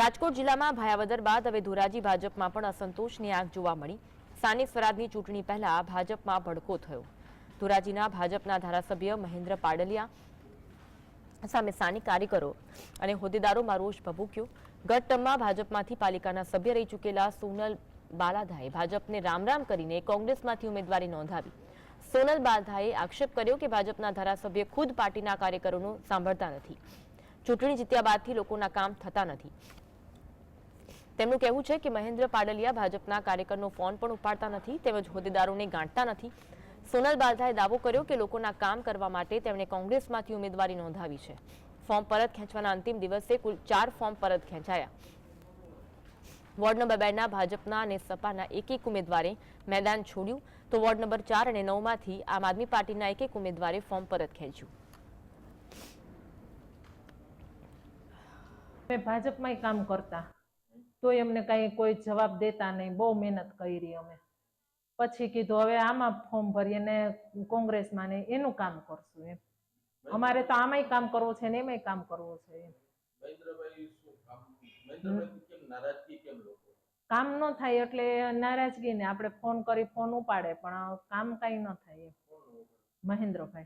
રાજકોટ જિલ્લામાં ભાયાવદર બાદ હવે ધોરાજી ભાજપમાં પણ અસંતોષની આગ જોવા મળી. સ્થાનિક સ્વરાજની ચૂંટણી પહેલા ભાજપમાં ભડકો થયો. ધોરાજીના ભાજપના ધારાસભ્ય મહેન્દ્ર પાડલિયા સામે સ્થાનિક કાર્યકરો અને હોદ્દેદારોમાં રોષ ભભૂક્યો. ગત ટર્મમાં ભાજપમાંથી પાલિકાના સભ્ય રહી ચૂકેલા સોનલ બાલાધાએ ભાજપને રામ રામ કરીને કોંગ્રેસમાંથી ઉમેદવારી નોંધાવી. સોનલ બાલાધાએ આક્ષેપ કર્યો કે ભાજપના ધારાસભ્ય ખુદ પાર્ટીના કાર્યકરોનું સાંભળતા નથી. ચૂંટણી જીત્યા બાદથી લોકોના કામ થતા નથી. તેમનું કહેવું છે કે મહેન્દ્ર પાડલિયા ભાજપના કાર્યકરનો ફોન પણ ઉપાડતા નથી, તેમજ હોદ્દેદારોને ગાંઠતા નથી. સોનલ બાલધાએ દાવો કર્યો કે લોકોના કામ કરવા માટે તેમણે કોંગ્રેસમાંથી ઉમેદવારી નોંધાવી છે. ફોર્મ પરત ખેંચવાના અંતિમ દિવસે કુલ ચાર ફોર્મ પરત ખેંચાયા. વોર્ડ નંબર બેના ભાજપના અને સપાના એક એક ઉમેદવારે મેદાન છોડ્યું. તો વોર્ડ નંબર ચાર અને નવમાંથી આમ આદમી પાર્ટીના એક એક ઉમેદવારે ફોર્મ પરત ખેંચ્યું. ભાજપમાં કામ કરતા. તોય અમને કઈ કોઈ જવાબ દેતા નહીં. બહુ મહેનત કરી અમે. પછી કીધું હવે આમાં ફોર્મ ભરીએ ને કોંગ્રેસમાં ને એનું કામ કરશું એમ. અમારે તો આમાંય કામ કરવું છે ને એમાંય કામ કરવું છે એમ. કામ? ન થાય એટલે નારાજગી ને આપણે ફોન કરી ફોન ઉપાડે પણ કામ કઈ ન થાય એમ. મહેન્દ્રભાઈ.